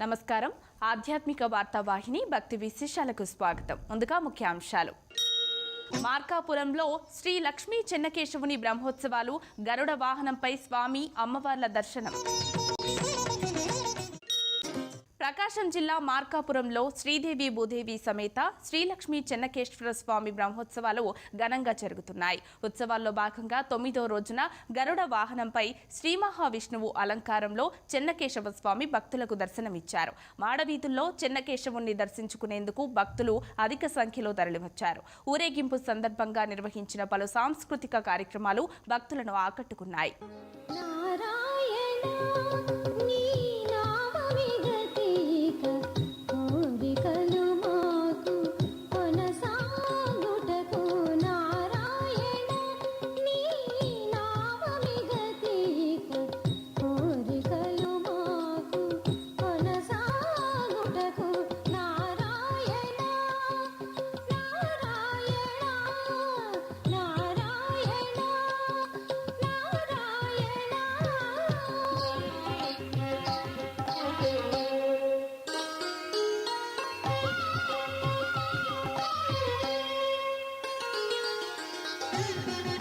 నమస్కారం. ఆధ్యాత్మిక వార్తావాహిని భక్తి విశేషాలకు స్వాగతం. ముందుగా ముఖ్యాంశాలు. మార్కాపురంలో శ్రీ లక్ష్మీ చెన్నకేశవుని బ్రహ్మోత్సవాలు గరుడ వాహనంపై స్వామి అమ్మవార్ల దర్శనం. ప్రకాశం జిల్లా మార్కాపురంలో శ్రీదేవి భూదేవి సమేత శ్రీలక్ష్మీ చెన్నకేశ్వర స్వామి బ్రహ్మోత్సవాలు ఘనంగా జరుగుతున్నాయి. ఉత్సవాల్లో భాగంగా తొమ్మిదో రోజున గరుడ వాహనంపై శ్రీ మహావిష్ణువు అలంకారంలో చెన్నకేశవ స్వామి భక్తులకు దర్శనమిచ్చారు. మాడవీధుల్లో చెన్నకేశవుణ్ణి దర్శించుకునేందుకు భక్తులు అధిక సంఖ్యలో తరలివచ్చారు. ఊరేగింపు సందర్భంగా నిర్వహించిన పలు సాంస్కృతిక కార్యక్రమాలు భక్తులను ఆకట్టుకున్నాయి. Narayana Thank you.